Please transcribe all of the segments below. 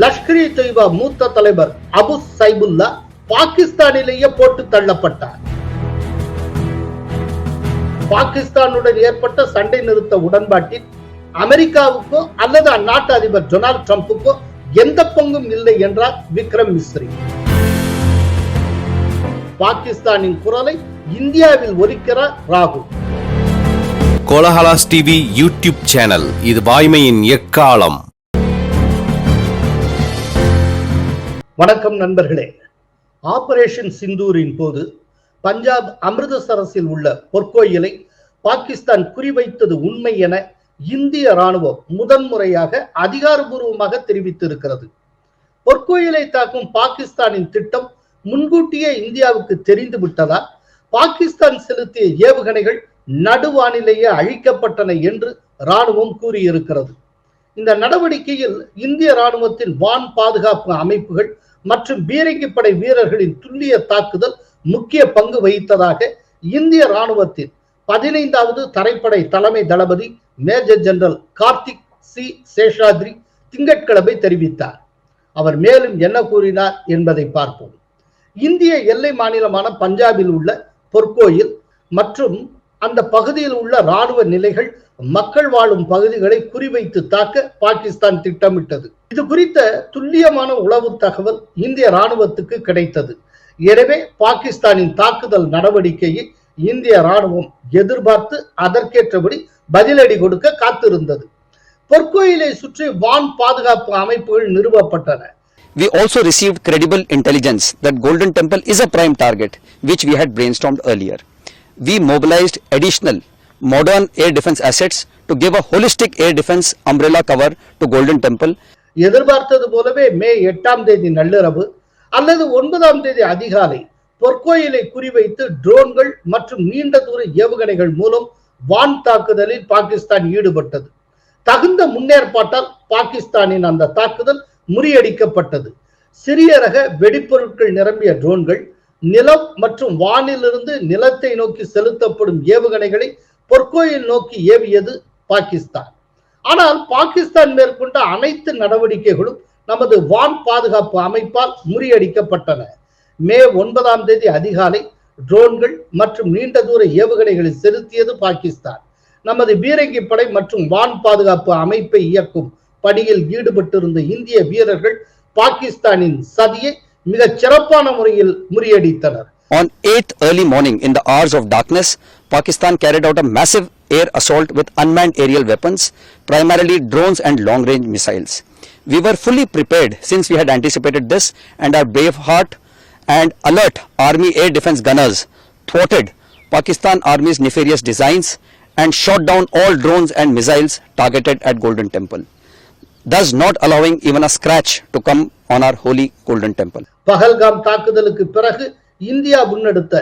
லஷ்கர் தொய்பா மூத்த தலைவர் அபு சைபுல்லா பாகிஸ்தானிலேயே போட்டு தள்ளப்பட்டார். பாகிஸ்தானுடன் ஏற்பட்ட சண்டை நிறுத்த உடன்பாட்டில் அமெரிக்காவுக்கோ அல்லது அந்நாட்டு அதிபர் டொனால்டு டிரம்புக்கோ எந்த பங்கும் இல்லை என்றார் விக்ரம் மிஸ்ரி. பாகிஸ்தானின் குரலை இந்தியாவில் ஒலிக்கிறார் ராகுல். Kolahalas TV YouTube channel. இது வாய்மையின் எக்காலம். வணக்கம் நண்பர்களே. ஆபரேஷன் சிந்தூரின் போது பஞ்சாப் அமிர்தசரஸில் உள்ள பொற்கோயிலை பாகிஸ்தான் குறிவைத்தது உண்மை என இந்திய ராணுவம் முதன்முறையாக அதிகாரபூர்வமாக தெரிவித்திருக்கிறது. பொற்கோயிலை தாக்கும் பாகிஸ்தானின் திட்டம் முன்கூட்டியே இந்தியாவுக்கு தெரிந்து விட்டதால் பாகிஸ்தான் செலுத்திய ஏவுகணைகள் நடுவானிலேயே அழிக்கப்பட்டன என்று ராணுவம் கூறியிருக்கிறது. இந்த நடவடிக்கையில் இந்திய ராணுவத்தின் வான் பாதுகாப்பு அமைப்புகள் மற்றும் பீரங்கிப்படை வீரர்களின் துல்லிய தாக்குதல் முக்கிய பங்கு வகித்ததாக இந்திய ராணுவத்தின் பதினைந்தாவது தரைப்படை தலைமை தளபதி major general Karthik C. Seshadri திங்கட்கிழமை தெரிவித்தார். அவர் மேலும் என்ன கூறினார் என்பதை பார்ப்போம். இந்திய எல்லை மாநிலமான பஞ்சாபில் உள்ள பொற்கோயில் மற்றும் அந்த பகுதியில் உள்ள ராணுவ நிலைகள் மக்கள் வாழும் பகுதிகளை குறிவைத்து தாக்க பாகிஸ்தான் திட்டமிட்டது. இது குறித்த துல்லியமான உளவு தகவல் இந்திய ராணுவத்துக்கு கிடைத்தது. எனவே பாகிஸ்தானின் தாக்குதல் நடவடிக்கையை இந்திய ராணுவம் எதிர்பார்த்து அதற்கேற்றபடி பதிலடி கொடுக்க காத்திருந்தது. பொற்கோயிலை சுற்றி வான் பாதுகாப்பு அமைப்புகள் நிறுவப்பட்டன. We also received credible intelligence that Golden Temple is a prime target, which we had brainstormed earlier. We mobilized additional modern air defense assets to give a holistic air defense umbrella cover to Golden Temple. எதிர்பார்த்தது போலவே மே எட்டாம் தேதி நள்ளிரவு அல்லது ஒன்பதாம் தேதி அதிகாலை பொற்கோயிலை குறிவைத்து ட்ரோன்கள் மற்றும் நீண்ட தூர ஏவுகணைகள் மூலம் வான் தாக்குதலில் பாகிஸ்தான் ஈடுபட்டது தகுந்த முன்னேற்பாட்டால் பாகிஸ்தானின் அந்த தாக்குதல் முறியடிக்கப்பட்டது சிறிய ரக வெடிப்பொருட்கள் நிரம்பிய ட்ரோன்கள் நிலம் மற்றும் வானிலிருந்து நிலத்தை நோக்கி செலுத்தப்படும் ஏவுகணைகளை பொற்கோயில் நோக்கி ஏவியது பாகிஸ்தான். ஆனால் பாகிஸ்தான் மேற்கொண்ட அனைத்து நடவடிக்கைகளும் நமது வான் பாதுகாப்பு அமைப்பால் முறியடிக்கப்பட்டன. மே ஒன்பதாம் தேதி அதிகாலை ட்ரோன்கள் மற்றும் நீண்ட தூர ஏவுகணைகளை செலுத்தியது பாகிஸ்தான். நமது பீரங்கி படை மற்றும் வான் பாதுகாப்பு அமைப்பை இயக்கும் பணியில் ஈடுபட்டிருந்த இந்திய வீரர்கள் பாகிஸ்தானின் சதியை மிகச் சிறப்பான முறையில் முறியடித்தனர். On 8th early morning in the hours of darkness, Pakistan carried out a massive air assault with unmanned aerial weapons, primarily drones and long range missiles. We were fully prepared since we had anticipated this and our brave heart and alert army air defense gunners thwarted Pakistan army's nefarious designs and shot down all drones and missiles targeted at Golden Temple, thus not allowing even a scratch to come on our holy Golden Temple. Pahalgam தாக்குதலுக்கு பிறகு India முன்னெடுத்த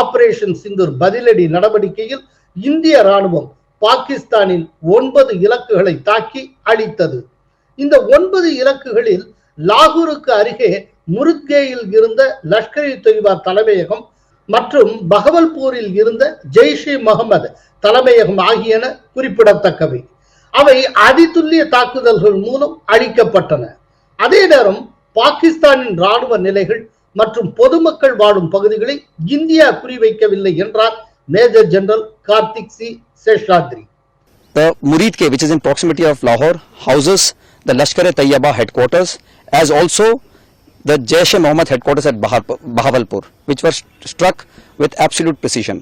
operation Sindoor பதிலடி நடவடிக்கையில் இந்திய ராணுவம் பாகிஸ்தானின் ஒன்பது இலக்குகளை தாக்கி அழித்தது. இந்த ஒன்பது இலக்குகளில் லாகூருக்கு அருகே முருக்கேயில் இருந்த லஷ்கர் இ தொய்பா தலைமையகம் மற்றும் பகவல்பூரில் இருந்த ஜெய்ஷே முகமது தலைமையகம் ஆகியன குறிப்பிடத்தக்கவை. அவை அதிதுல்லிய தாக்குதல்கள் மூலம் அழிக்கப்பட்டன. அதே நேரம் பாகிஸ்தானின் ராணுவ நிலைகள் மற்றும் பொதுமக்கள் வாழும் பகுதிகளை இந்தியா குறிவைக்கவில்லை என்றார் major general Karthik C Seshadri The Murid K, which is in proximity of Lahore, houses the Lashkar-e-Tayyaba headquarters as also the Jaish-e-Mohammed headquarters at Bahar- Bahawalpur, which were st- struck with absolute precision.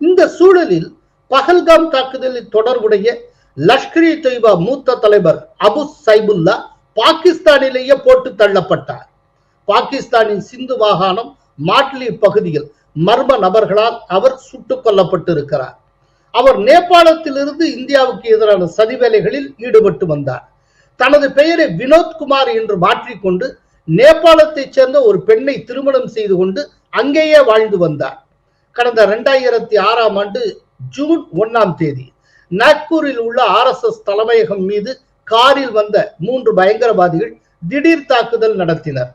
இந்த சூழலில் பகல்காம் தாக்குதலில் தொடர்புடைய லஷ்கர் தொய்பா மூத்த தலைவர் Abu Saifullah பாகிஸ்தானிலேயே போட்டு தள்ளப்பட்டார் பாகிஸ்தானின் சிந்து மாகாணம் Motley பகுதியில் மர்ம நபர்களால் அவர் சுட்டுக் கொல்லப்பட்டிருக்கிறார். அவர் நேபாளத்திலிருந்து இந்தியாவுக்கு எதிரான சதி வேலைகளில் ஈடுபட்டு வந்தார். தனது பெயரை வினோத்குமார் என்று மாற்றிக்கொண்டு நேபாளத்தைச் சேர்ந்த ஒரு பெண்ணை திருமணம் செய்து கொண்டு அங்கேயே வாழ்ந்து வந்தார். கடந்த இரண்டாயிரத்தி ஆறாம் ஆண்டு ஜூன் ஒன்னாம் தேதி நாக்பூரில் உள்ள ஆர்எஸ்எஸ் தலைமையகம் மீது காரில் வந்த மூன்று பயங்கரவாதிகள் திடீர் தாக்குதல் நடத்தினர்.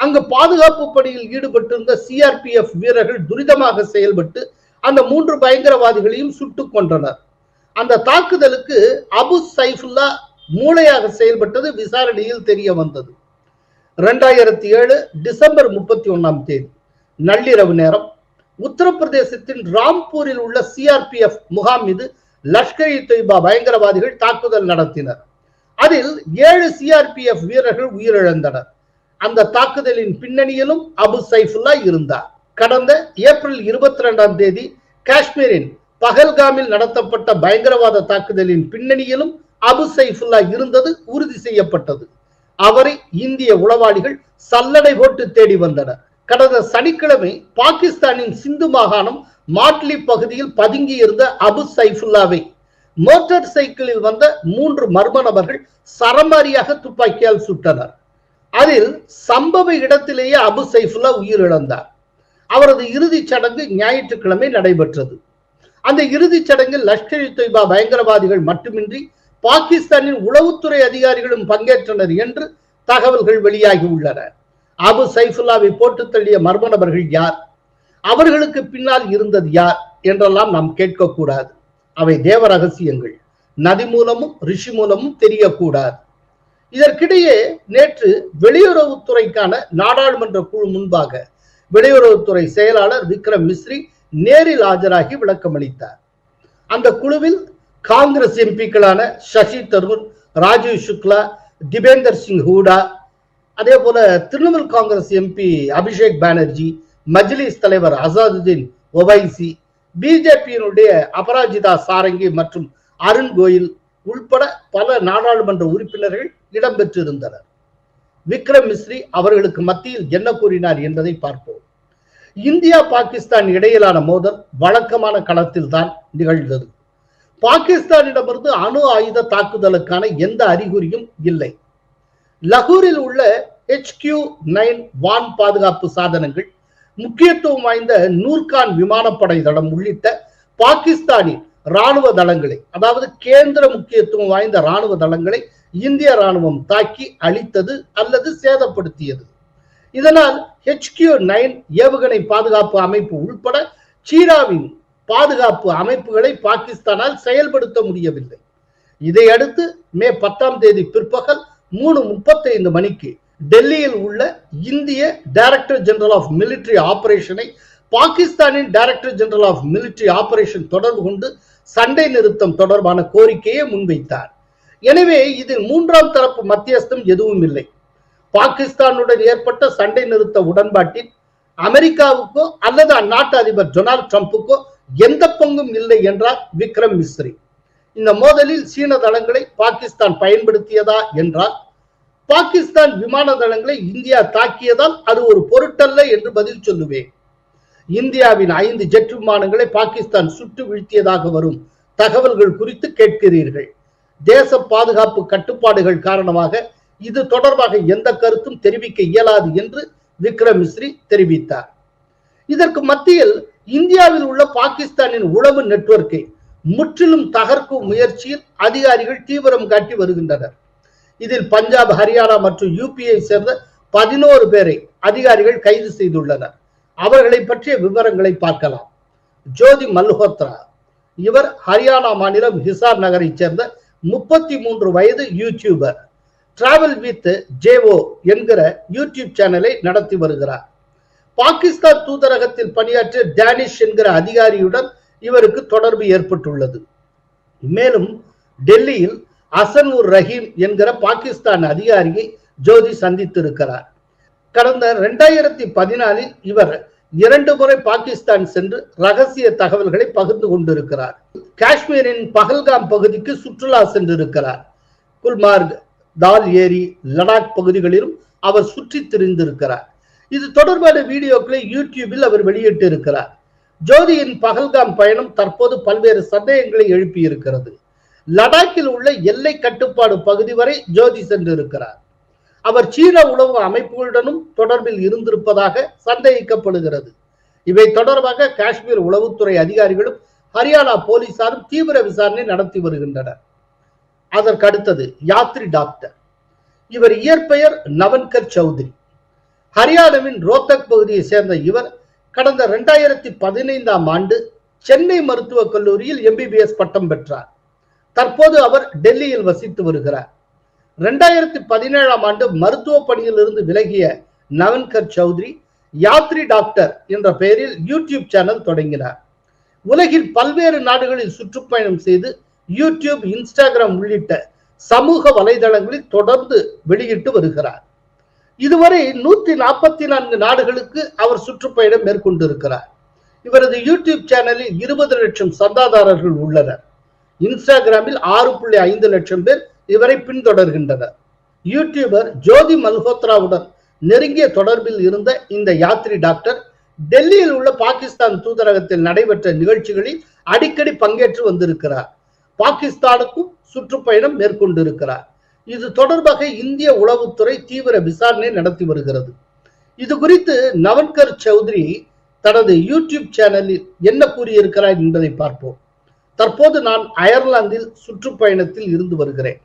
அங்கு பாதுகாப்பு பணியில் ஈடுபட்டிருந்த சிஆர்பிஎஃப் வீரர்கள் துரிதமாக செயல்பட்டு அந்த மூன்று பயங்கரவாதிகளையும் சுட்டுக் கொன்றனர். அந்த தாக்குதலுக்கு அபு சைஃபுல்லா மூளையாக செயல்பட்டது விசாரணையில் தெரிய வந்தது. ரெண்டாயிரத்தி ஏழு டிசம்பர் முப்பத்தி ஒன்னாம் தேதி நள்ளிரவு நேரம் உத்தரப்பிரதேசத்தின் ராம்பூரில் உள்ள சிஆர்பிஎஃப் முகாம் மீது லஷ்கர் இ தொய்பா பயங்கரவாதிகள் தாக்குதல் நடத்தினர். அதில் ஏழு சிஆர்பிஎஃப் வீரர்கள் உயிரிழந்தனர். அந்த தாக்குதலின் பின்னணியிலும் அபு சைஃபுல்லா இருந்தார். கடந்த ஏப்ரல் இருபத்தி ரெண்டாம் தேதி காஷ்மீரின் பகல்காமில் நடத்தப்பட்ட பயங்கரவாத தாக்குதலின் பின்னணியிலும் அபு சைஃபுல்லா இருந்தது உறுதி செய்யப்பட்டது. அவரை இந்திய உளவாளிகள் சல்லடை போட்டு தேடி வந்தனர். கடந்த சனிக்கிழமை பாகிஸ்தானின் சிந்து மாகாணம் மாட்லி பகுதியில் பதுங்கியிருந்த அபு சைஃபுல்லாவை மோட்டார் சைக்கிளில் வந்த மூன்று மர்ம நபர்கள் சரமாரியாக துப்பாக்கியால் சுட்டனர். அதில் சம்பவ இடத்திலேயே அபு சைஃபுல்லா உயிரிழந்தார். அவரது இறுதிச் சடங்கு ஞாயிற்றுக்கிழமை நடைபெற்றது. அந்த இறுதிச் சடங்கில் லஷ்கர் இ தொய்பா பயங்கரவாதிகள் மட்டுமின்றி பாகிஸ்தானின் உளவுத்துறை அதிகாரிகளும் பங்கேற்றனர் என்று தகவல்கள் வெளியாகி உள்ளன. அபு சைஃபுல்லாவை போட்டு தள்ளிய மர்ம நபர்கள் யார்? அவர்களுக்கு பின்னால் இருந்தது யார்? என்றெல்லாம் நாம் கேட்கக்கூடாது. அவை தேவ ரகசியங்கள். நதி மூலமும் ரிஷி மூலமும் தெரியக்கூடாது. இதற்கிடையே நேற்று வெளியுறவுத்துறைக்கான நாடாளுமன்ற குழு முன்பாக வெளியுறவுத்துறை செயலாளர் விக்ரம் மிஸ்ரி நேரில் ஆஜராகி விளக்கமளித்தார் அந்த குழுவில் காங்கிரஸ் எம்பிக்களான சசி தருண் ராஜீவ் சுக்லா திபேந்தர் சிங் ஹூடா அதே போல திரிணாமுல் காங்கிரஸ் எம்பி அபிஷேக் பானர்ஜி மஜ்லிஸ் தலைவர் அசாதுதீன் ஒவைசி பிஜேபியினுடைய அபராஜிதா சாரங்கி மற்றும் அருண் கோயில் உள்பட பல நாடாளுமன்ற உறுப்பினர்கள் இடம்பெற்றிருந்தனர். விக்ரம் மிஸ்ரி அவர்களுக்கு மத்தியில் என்ன கூறினார் என்பதை பார்ப்போம். இந்தியா பாகிஸ்தான் இடையிலான மோதல் வழக்கமான களத்தில் தான் நிகழ்ந்தது. பாகிஸ்தானிடமிருந்து அணு ஆயுத தாக்குதலுக்கான எந்த அறிகுறியும் இல்லை. லகூரில் உள்ள HQ நைன் வான் பாதுகாப்பு சாதனங்கள் முக்கியத்துவம் வாய்ந்த நூர்கான் விமானப்படை தளம் உள்ளிட்ட பாகிஸ்தானின் ராணுவ தளங்களை அதாவது கேந்திர முக்கியத்துவம் வாய்ந்த ராணுவ தளங்களை இந்திய ராணுவம் தாக்கி அழித்தது அல்லது சேதப்படுத்தியது. இதனால் ஹெச்கியூ நைன் ஏவுகணை பாதுகாப்பு அமைப்பு உள்பட சீனாவின் பாதுகாப்பு அமைப்புகளை பாகிஸ்தானால் செயல்படுத்த முடியவில்லை. இதையடுத்து மே பத்தாம் தேதி பிற்பகல் மூணு முப்பத்தைந்து மணிக்கு டெல்லியில் உள்ள இந்திய டைரக்டர் ஜெனரல் ஆஃப் மிலிட்டரி ஆபரேஷனை பாகிஸ்தானின் director general of military operation தொடர்பு கொண்டு சண்டை நிறுத்தம் தொடர்பான கோரிக்கையை முன்வைத்தார். எனவே இதில் மூன்றாம் தரப்பு மத்தியஸ்தம் எதுவும் இல்லை. பாகிஸ்தானுடன் ஏற்பட்ட சண்டை நிறுத்த உடன்பாட்டில் அமெரிக்காவுக்கோ அல்லது அந்நாட்டு அதிபர் டொனால்டு ட்ரம்புக்கோ எந்த பங்கும் இல்லை என்றார் விக்ரம் மிஸ்ரி. இந்த மோதலில் சீன தளங்களை பாகிஸ்தான் பயன்படுத்தியதா என்றால் பாகிஸ்தான் விமான தளங்களை இந்தியா தாக்கியதால் அது ஒரு பொருட்டல்ல என்று பதில் சொல்லுவேன். இந்தியாவின் ஐந்து ஜெட் விமானங்களை பாகிஸ்தான் சுட்டு வீழ்த்தியதாக வரும் தகவல்கள் குறித்து கேட்கிறீர்கள். தேச பாதுகாப்பு கட்டுப்பாடுகள் காரணமாக இது தொடர்பாக எந்த கருத்தும் தெரிவிக்க இயலாது என்று விக்ரம் மிஸ்ரி தெரிவித்தார். இதற்கு மத்தியில் இந்தியாவில் உள்ள பாகிஸ்தானின் உளவு நெட்வொர்க்கை முற்றிலும் தகர்க்கும் முயற்சியில் அதிகாரிகள் தீவிரம் காட்டி வருகின்றனர். இதில் பஞ்சாப் ஹரியானா மற்றும் யூபியை சேர்ந்த பதினோரு பேரை அதிகாரிகள் கைது செய்துள்ளனர். அவர்களை பற்றிய விவரங்களை பார்க்கலாம். ஜோதி மல்ஹோத்ரா. இவர் ஹரியானா மாநிலம் ஹிசார் நகரைச் சேர்ந்த முப்பத்தி மூன்று வயது யூடியூபர் டிராவல் வித் ஜேவோ என்கிற யூடியூப் சேனலை நடத்தி வருகிறார். பாகிஸ்தான் தூதரகத்தில் பணியாற்றிய டேனிஷ் என்கிற அதிகாரியுடன் இவருக்கு தொடர்பு ஏற்பட்டுள்ளது. மேலும் டெல்லியில் அசன் உர் ரஹீம் என்கிற பாகிஸ்தான் அதிகாரியை ஜோதி சந்தித்திருக்கிறார். கடந்த இரண்டாயிரத்தி பதினாலில் இவர் இரண்டு முறை பாகிஸ்தான் சென்று ரகசிய தகவல்களை பகிர்ந்து கொண்டிருக்கிறார். காஷ்மீரின் பகல்காம் பகுதிக்கு சுற்றுலா சென்றிருக்கிறார். குல்மார்க் தால் ஏரி லடாக் பகுதிகளிலும் அவர் சுற்றி திரிந்திருக்கிறார். இது தொடர்பான வீடியோக்களை யூடியூபில் அவர் வெளியிட்டு இருக்கிறார் ஜோதியின் பகல்காம் பயணம் தற்போது பல்வேறு சந்தேகங்களை எழுப்பியிருக்கிறது. லடாக்கில் உள்ள எல்லை கட்டுப்பாடு பகுதி வரை ஜோதி சென்றிருக்கிறார். அவர் சீன உளவு அமைப்புகளுடனும் தொடர்பில் இருந்திருப்பதாக சந்தேகிக்கப்படுகிறது. இவை தொடர்பாக காஷ்மீர் உளவுத்துறை அதிகாரிகளும் ஹரியானா போலீசாரும் தீவிர விசாரணை நடத்தி வருகின்றனர். அதற்கு அடுத்தது யாத்ரி டாக்டர். இவர் இயற்பெயர் நவன்கர் சௌத்ரி. ஹரியானாவின் ரோத்தக் பகுதியை சேர்ந்த இவர் கடந்த இரண்டாயிரத்தி பதினைந்தாம் ஆண்டு சென்னை மருத்துவக் கல்லூரியில் எம்பிபிஎஸ் பட்டம் பெற்றார். தற்போது அவர் டெல்லியில் வசித்து வருகிறார். ரெண்டாயிரத்தி பதினேழாம் ஆண்டு மருத்துவ பணியிலிருந்து விலகிய நவன்கர் சௌத்ரி யாத்ரி டாக்டர் என்ற பெயரில் யூடியூப் சேனல் தொடங்கினார். உலகில் பல்வேறு நாடுகளில் சுற்றுப்பயணம் செய்து யூடியூப் இன்ஸ்டாகிராம் உள்ளிட்ட சமூக வலைதளங்களில் தொடர்ந்து வெளியிட்டு வருகிறார். இதுவரை நூத்தி நாற்பத்தி நான்கு நாடுகளுக்கு அவர் சுற்றுப்பயணம் மேற்கொண்டிருக்கிறார். இவரது யூடியூப் சேனலில் இருபது லட்சம் சந்தாதாரர்கள் உள்ளனர். இன்ஸ்டாகிராமில் ஆறு புள்ளி ஐந்து லட்சம் பேர் இவரை பின்தொடர்கின்றனர் யூடியூபர் ஜோதி மல்ஹோத்ராவுடன் நெருங்கிய தொடர்பில் இருந்த இந்த யாத்ரி டாக்டர் டெல்லியில் உள்ள பாகிஸ்தான் தூதரகத்தில் நடைபெற்ற நிகழ்ச்சிகளில் அடிக்கடி பங்கேற்று வந்திருக்கிறார். பாகிஸ்தானுக்கும் சுற்றுப்பயணம் மேற்கொண்டிருக்கிறார். இது தொடர்பாக இந்திய உளவுத்துறை தீவிர விசாரணை நடத்தி வருகிறது. இது குறித்து நவன்கர் சௌத்ரி தனது யூடியூப் சேனலில் என்ன கூறியிருக்கிறார் என்பதை பார்ப்போம். தற்போது நான் அயர்லாந்தில் சுற்றுப்பயணத்தில் இருந்து வருகிறேன்.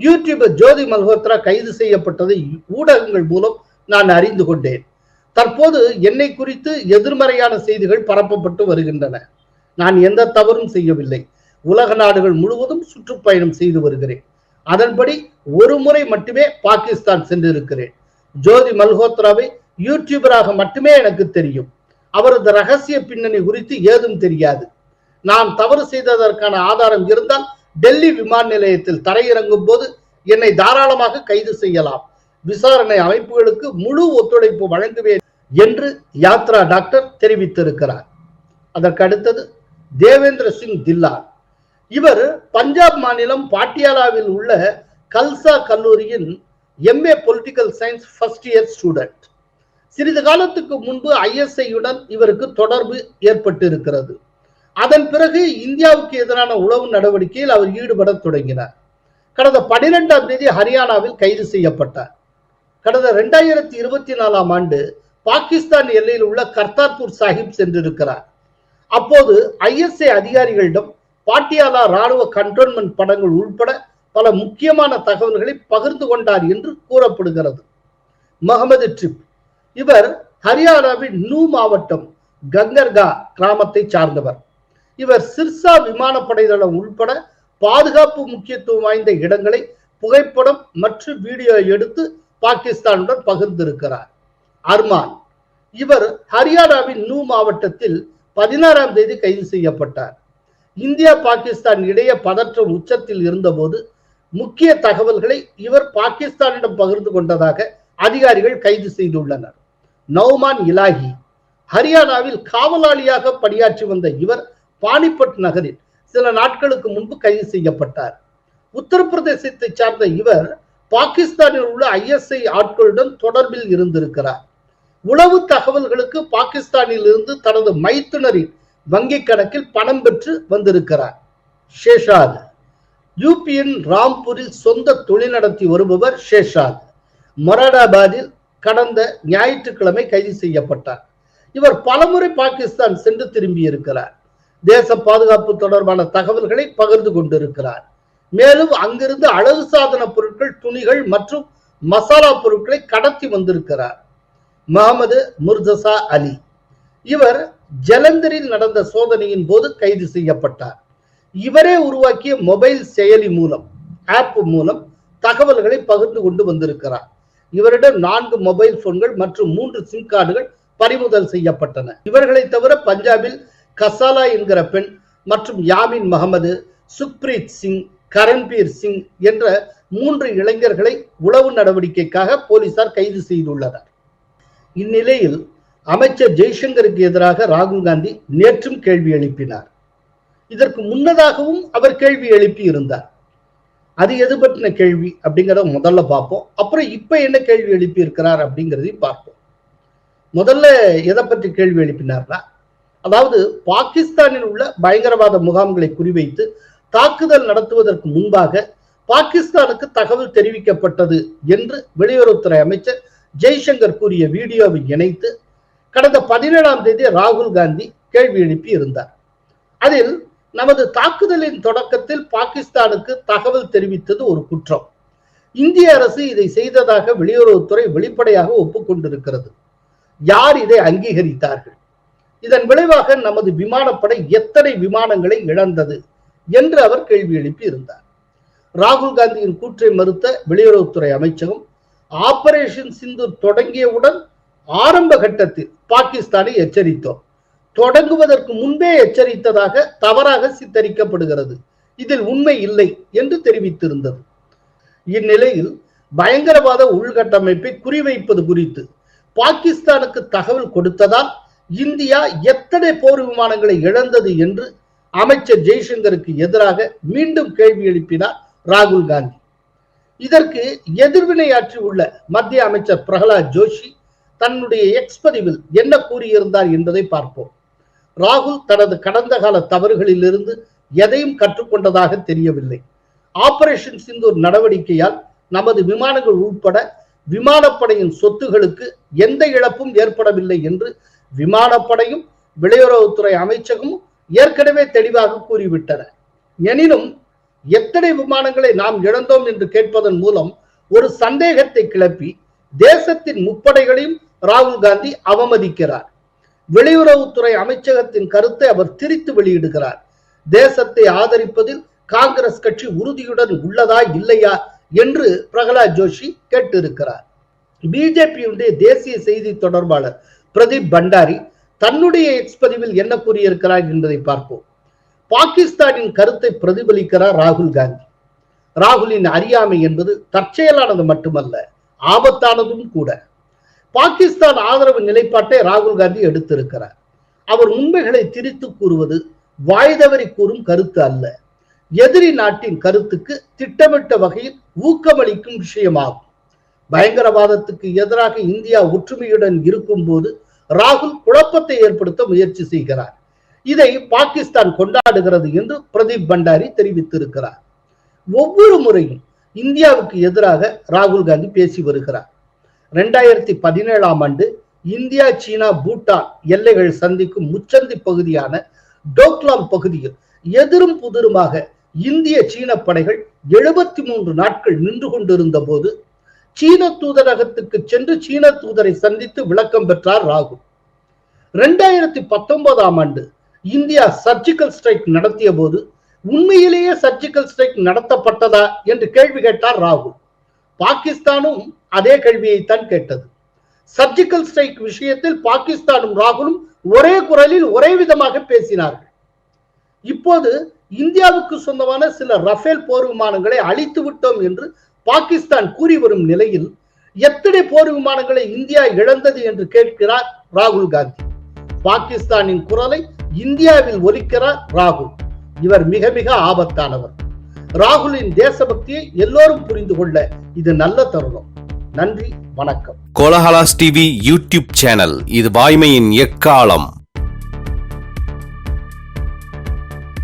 யூடியூபர் ஜோதி மல்ஹோத்ரா கைது செய்யப்பட்டதை ஊடகங்கள் மூலம் நான் அறிந்து கொண்டேன். தற்போது என்னை குறித்து எதிர்மறையான செய்திகள் பரப்பப்பட்டு வருகின்றன. நான் எந்த தவறும் செய்யவில்லை. உலக நாடுகள் முழுவதும் சுற்றுப்பயணம் செய்து வருகிறேன். அதன்படி ஒரு முறை மட்டுமே பாகிஸ்தான் சென்றிருக்கிறேன். ஜோதி மல்ஹோத்ராவை யூடியூபராக மட்டுமே எனக்கு தெரியும். அவரது ரகசிய பின்னணி குறித்து ஏதும் தெரியாது. நான் தவறு செய்ததற்கான ஆதாரம் இருந்தால் டெல்லி விமான நிலையத்தில் தரையிறங்கும் போது என்னை தாராளமாக கைது செய்யலாம். விசாரணை அமைப்புகளுக்கு முழு ஒத்துழைப்பு வழங்குவேன் என்று யாத்ரா டாக்டர் தெரிவித்திருக்கிறார். அதற்கு அடுத்தது தேவேந்திர சிங் தில்லா இவர் பஞ்சாப் மாநிலம் பாட்டியாலாவில் உள்ள கல்சா கல்லூரியின் MA political science first year student சிறிது காலத்துக்கு முன்பு ஐஎஸ்ஐயுடன் இவருக்கு தொடர்பு ஏற்பட்டிருக்கிறது. அதன் பிறகு இந்தியாவுக்கு எதிரான உளவு நடவடிக்கையில் அவர் ஈடுபட தொடங்கினார். கடந்த பனிரெண்டாம் தேதி ஹரியானாவில் கைது செய்யப்பட்டார். கடந்த இரண்டாயிரத்தி இருபத்தி நாலாம் ஆண்டு பாகிஸ்தான் எல்லையில் உள்ள கர்தார்பூர் சாஹிப் சென்றிருக்கிறார். அப்போது ஐஎஸ்ஐ அதிகாரிகளிடம் பாட்டியாலா ராணுவ கண்டோன்மெண்ட் படங்கள் உள்பட பல முக்கியமான தகவல்களை பகிர்ந்து கொண்டார் என்று கூறப்படுகிறது. முகமது ட்ரிப். இவர் ஹரியானாவின் நூ மாவட்டம் கங்கர்கா கிராமத்தை சார்ந்தவர். இவர் சிர்சா விமானப்படை தளம் உள்பட பாதுகாப்பு முக்கியத்துவம் வாய்ந்த இடங்களை புகைப்படம் மற்றும் வீடியோ எடுத்து பாகிஸ்தானுடன் பகிர்ந்திருக்கிறார். அர்மான் இவர் ஹரியானாவின் நூ மாவட்டத்தில் பதினாறாம் தேதி கைது செய்யப்பட்டார். இந்தியா பாகிஸ்தான் இடையே பதற்றம் உச்சத்தில் இருந்தபோது முக்கிய தகவல்களை இவர் பாகிஸ்தானிடம் பகிர்ந்து கொண்டதாக அதிகாரிகள் கைது செய்துள்ளனர். நௌமான் இலாஹி ஹரியானாவில் காவலாளியாக பணியாற்றி வந்த இவர் பானிபட் நகரில் சில நாட்களுக்கு முன்பு கைது செய்யப்பட்டார். உத்தரப்பிரதேசத்தை சார்ந்த இவர் பாகிஸ்தானில் உள்ள ஐஎஸ்ஐ ஆட்களுடன் தொடர்பில் இருந்திருக்கிறார். உளவு தகவல்களுக்கு பாகிஸ்தானில் இருந்து தனது மைத்துனரின் வங்கி கணக்கில் பணம் பெற்று வந்திருக்கிறார். ஷேஷாத் யூபியின் ராம்பூரில் சொந்த தொழில் நடத்தி வருபவர் ஷேஷாத் மொராடாபாதில் கடந்த ஞாயிற்றுக்கிழமை கைது செய்யப்பட்டார். இவர் பலமுறை பாகிஸ்தான் சென்று திரும்பி இருக்கிறார் தேச பாதுகாப்பு தொடர்பான தகவல்களை பகிர்ந்து கொண்டிருக்கிறார். மேலும் அங்கிருந்து அழகு சாதன பொருட்கள் துணிகள் மற்றும் மசாலா பொருட்களை கடத்தி வந்திருக்கிறார். முகமது முர்தசா அலி. இவர் ஜலந்தரில் நடந்த சோதனையின் போது கைது செய்யப்பட்டார். இவரே உருவாக்கிய மொபைல் செயலி மூலம் ஆப் மூலம் தகவல்களை பகிர்ந்து கொண்டு வந்திருக்கிறார். இவரிடம் நான்கு மொபைல் போன்கள் மற்றும் மூன்று சிம் கார்டுகள் பறிமுதல் செய்யப்பட்டன. இவர்களை தவிர பஞ்சாபில் கசாலா என்கிற பெண் மற்றும் யாமின் முகமது சுக்பிரீத் சிங் கரண்பீர் சிங் என்ற மூன்று இளைஞர்களை உளவு நடவடிக்கைக்காக போலீசார் கைது செய்துள்ளனர். இந்நிலையில் அமைச்சர் ஜெய்சங்கருக்கு எதிராக ராகுல் காந்தி நேற்றும் கேள்வி எழுப்பினார். இதற்கு முன்னதாகவும் அவர் கேள்வி எழுப்பி இருந்தார் அது எது பற்றின கேள்வி அப்படிங்கிறத முதல்ல பார்ப்போம். அப்புறம் இப்ப என்ன கேள்வி எழுப்பி இருக்கிறார் அப்படிங்கிறதையும் பார்ப்போம். முதல்ல எதை பற்றி கேள்வி எழுப்பினார்னா அதாவது பாகிஸ்தானில் உள்ள பயங்கரவாத முகாம்களை குறிவைத்து தாக்குதல் நடத்துவதற்கு முன்பாக பாகிஸ்தானுக்கு தகவல் தெரிவிக்கப்பட்டது என்று வெளியுறவுத்துறை அமைச்சர் ஜெய்சங்கர் கூறிய வீடியோவை இணைத்து கடந்த பதினேழாம் தேதி ராகுல் காந்தி கேள்வி எழுப்பி இருந்தார். அதில் நமது தாக்குதலின் தொடக்கத்தில் பாகிஸ்தானுக்கு தகவல் தெரிவித்தது ஒரு குற்றம். இந்திய அரசு இதை செய்ததாக வெளியுறவுத்துறை வெளிப்படையாக ஒப்புக்கொண்டிருக்கிறது. யார் இதை அங்கீகரித்தார்கள்? இதன் விளைவாக நமது விமானப்படை எத்தனை விமானங்களை இழந்தது என்று அவர் கேள்வி எழுப்பி இருந்தார். ராகுல் காந்தியின் கூற்றை மறுத்த வெளியுறவுத்துறை அமைச்சகம் ஆபரேஷன் சிந்து தொடங்கியவுடன் ஆரம்ப கட்டத்தில் பாகிஸ்தானை எச்சரித்தோம். தொடங்குவதற்கு முன்பே எச்சரித்ததாக தவறாக சித்தரிக்கப்படுகிறது. இதில் உண்மை இல்லை என்று தெரிவித்திருந்தது. இந்நிலையில் பயங்கரவாத உள்கட்டமைப்பை குறிவைப்பது குறித்து பாகிஸ்தானுக்கு தகவல் கொடுத்ததால் இந்தியா எத்தனை போர் விமானங்களை இழந்தது என்று அமைச்சர் ஜெய்சங்கருக்கு எதிராக மீண்டும் கேள்வி எழுப்பினார் ராகுல் காந்தி. இதற்கு எதிர்வினையாற்றி உள்ள மத்திய அமைச்சர் பிரகலாத் ஜோஷி தன்னுடைய எக்ஸ் பதிவில் என்ன கூறியிருந்தார் என்பதை பார்ப்போம். ராகுல் தனது கடந்த கால தவறுகளிலிருந்து எதையும் கற்றுக்கொண்டதாக தெரியவில்லை. ஆபரேஷன் சிந்தூர் நடவடிக்கையால் நமது விமானங்கள் உட்பட விமானப்படையின் சொத்துகளுக்கு எந்த இழப்பும் ஏற்படவில்லை என்று விமானப்படையும் வெளியுறவுத்துறை அமைச்சகமும் ஏற்கனவே தெளிவாக கூறிவிட்டன. எனினும் எத்தனை விமானங்களை நாம் இழந்தோம் என்று கேட்பதன் மூலம் ஒரு சந்தேகத்தை கிளப்பி தேசத்தின் முப்படைகளையும் ராகுல் காந்தி அவமதிக்கிறார். வெளியுறவுத்துறை அமைச்சகத்தின் கருத்தை அவர் திரித்து வெளியிடுகிறார். தேசத்தை ஆதரிப்பதில் காங்கிரஸ் கட்சி உறுதியுடன் உள்ளதா இல்லையா என்று பிரகலாத் ஜோஷி கேட்டிருக்கிறார். பிஜேபியுடைய தேசிய செய்தி தொடர்பாளர் பிரதீப் பண்டாரி தன்னுடைய எக்ஸ் பதிவில் என்ன கூறியிருக்கிறார் என்பதை பார்ப்போம். பாகிஸ்தானின் கருத்தை பிரதிபலிக்கிறார் ராகுல் காந்தி. ராகுலின் அறியாமை என்பது தற்செயலானது மட்டுமல்ல ஆபத்தானதும் கூட. பாகிஸ்தான் ஆதரவு நிலைப்பாட்டை ராகுல் காந்தி எடுத்திருக்கிறார். அவர் உண்மைகளை திரித்து கூறுவது வாய்தவறி கூறும் கருத்து அல்ல. எதிரி நாட்டின் கருத்துக்கு திட்டமிட்ட வகையில் ஊக்கமளிக்கும் விஷயமாகும். பயங்கரவாதத்துக்கு எதிராக இந்தியா ஒற்றுமையுடன் இருக்கும் போது ராகுல் குழப்பத்தை ஏற்படுத்த முயற்சி செய்கிறார். இதை பாகிஸ்தான் கொண்டாடுகிறது என்று பிரதீப் பண்டாரி தெரிவித்திருக்கிறார். ஒவ்வொரு முறையும் இந்தியாவுக்கு எதிராக ராகுல் காந்தி பேசி வருகிறார். ரெண்டாயிரத்தி பதினேழாம் ஆண்டு இந்தியா சீனா பூட்டான் எல்லைகள் சந்திக்கும் முச்சந்தி பகுதியான டோக்லாம் பகுதியில் எதிரும் புதிருமாக இந்திய சீன படைகள் எழுபத்தி மூன்று நாட்கள் நின்று கொண்டிருந்த போது சீன தூதரகத்துக்கு சென்று சீன தூதரை சந்தித்து விளக்கம் பெற்றார் ராகுல். ரெண்டாயிரத்தி பத்தொன்பதாம் ஆண்டு இந்தியா சர்ஜிக்கல் ஸ்ட்ரைக் நடத்திய போது உண்மையிலேயே சர்ஜிக்கல் ஸ்ட்ரைக் நடத்தப்பட்டதா என்று கேள்வி கேட்டார் ராகுல். பாகிஸ்தானும் அதே கேள்வியைத்தான் கேட்டது. சர்ஜிக்கல் ஸ்ட்ரைக் விஷயத்தில் பாகிஸ்தானும் ராகுலும் ஒரே குரலில் ஒரே விதமாக பேசினார்கள். இப்போது இந்தியாவுக்கு சொந்தமான சில ரஃபேல் போர் விமானங்களை அழித்து விட்டோம் என்று பாகிஸ்தான் கூறி வரும் நிலையில் எத்தனை போர் விமானங்களை இந்தியா இழந்தது என்று கேட்கிறார் ராகுல் காந்தி. பாகிஸ்தானின் குரலை இந்தியாவில் ஒலிக்கிறார் ராகுல். இவர் மிக மிக ஆபத்தானவர். ராகுலின் தேசபக்தியை எல்லோரும் புரிந்து கொள்ள இது நல்ல தருணம். நன்றி வணக்கம். கோலஹலாஸ் டிவி யூடியூப் சேனல் இது வாய்மையின் எக்காலம்.